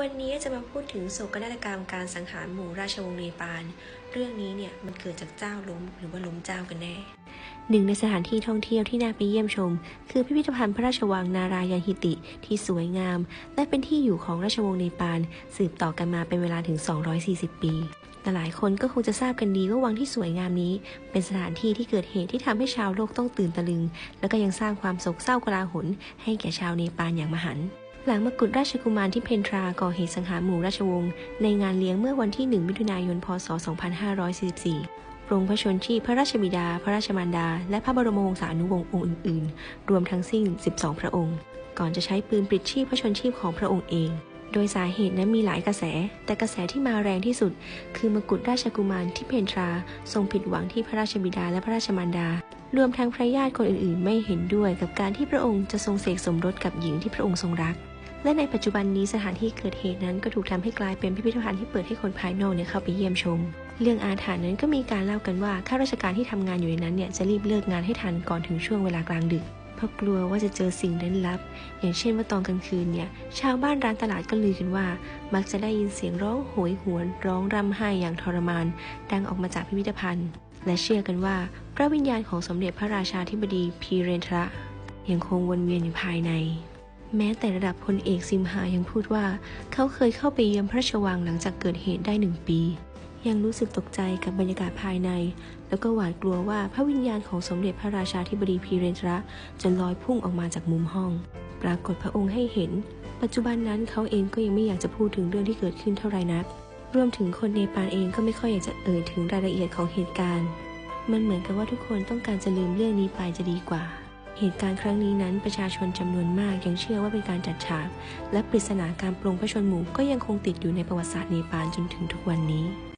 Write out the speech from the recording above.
วันนี้จะมาพูดถึงโศกนาฏกรรมการสังหารหมู่ราชวงศ์เนปาล เรื่องนี้เนี่ยมันเกิดจากเจ้าล้มหรือว่าล้มเจ้ากันแน่ หนึ่งในสถานที่ท่องเที่ยวที่น่าไปเยี่ยมชม คือพิพิธภัณฑ์พระราชวังนารายาฮิติ ที่สวยงาม และเป็นที่อยู่ของราชวงศ์เนปาลสืบต่อกันมาเป็นเวลาถึง 240 ปีแต่หลายคนก็คงจะทราบกันดีว่าวังที่สวยงามนี้ เป็นสถานที่ที่เกิดเหตุที่ทำให้ชาวโลกต้องตื่นตะลึง แล้วก็ยังสร้างความโศกเศร้ากลาหนให้แก่ชาวเนปาลอย่างมหันต์ หลังมกุฎราชกุมารที่เพนทราก่อเหตุสังหารหมู่ราชวงศ์ในงานเลี้ยงเมื่อวันที่ 1 มิถุนายน พศ 2544 ปรงพระชนชีพพระราชบิดา พระราชมารดา และพระบรมวงศานุวงศ์องค์อื่น ๆ รวมทั้งสิ้น 12 พระองค์ ก่อนจะใช้ปืนปลิดชีพพระชนชีพของพระองค์เอง โดยสาเหตุนั้นมีหลายกระแส แต่กระแสที่มาแรงที่สุด คือมกุฎราชกุมารที่เพนทราทรงผิดหวังที่พระราชบิดาและพระราชมารดา รวมทั้งพระญาติคนอื่นๆ ไม่เห็นด้วยกับการที่พระองค์จะทรงเสกสมรสกับหญิงที่พระองค์ทรงรัก และในปัจจุบันนี้สถานที่เกิดเหตุนั้นก็ถูกทำให้กลายเป็นพิพิธภัณฑ์ที่เปิดให้คนภายนอกเนี่ยเข้าไปเยี่ยมชม เรื่องอาถรรพ์นั้นก็มีการเล่ากันว่าข้าราชการที่ทำงานอยู่ในนั้นเนี่ยจะรีบเลิกงานให้ทันก่อนถึงช่วงเวลากลางดึก เพราะกลัวว่าจะเจอสิ่งเร้นลับ อย่างเช่นว่าตอนกลางคืนเนี่ย ชาวบ้านร้านตลาดก็ลือกันว่า มักจะได้ยินเสียงร้องโหยหวน ร้องร่ำไห้อย่างทรมาน ดังออกมาจากพิพิธภัณฑ์ และเชื่อกันว่า พระวิญญาณของสมเด็จพระราชาธิบดีพีเรนทระยังคงวนเวียนอยู่ภายในแม้แต่ระดับพลเอกซิมหายังพูดว่า เขาเคยเข้าไปเยี่ยมพระราชวังหลังจากเกิดเหตุได้หนึ่งปี ยังรู้สึกตกใจกับบรรยากาศภายใน แล้วก็หวาดกลัวว่าพระวิญญาณของสมเด็จพระราชาธิบดีพีเรนทระจะลอยพุ่งออกมาจากมุมห้อง ปรากฏพระองค์ให้เห็น ปัจจุบันนั้นเขาเองก็ยังไม่อยากจะพูดถึงเรื่องที่เกิดขึ้นเท่าไรนัก รวมถึงคนเนปาลเองก็ไม่ค่อยอยากจะเอ่ยถึงรายละเอียดของเหตุการณ์ มันเหมือนกับว่าทุกคนต้องการจะลืมเรื่องนี้ไปจะดีกว่าเหตุการณ์ครั้งนี้นั้นประชาชนจำนวนมากยังเชื่อว่าเป็นการจัดฉาก และปริศนาการปรงพระชนหมู่ก็ยังคงติดอยู่ในประวัติศาสตร์เนปาลจนถึงทุกวันนี้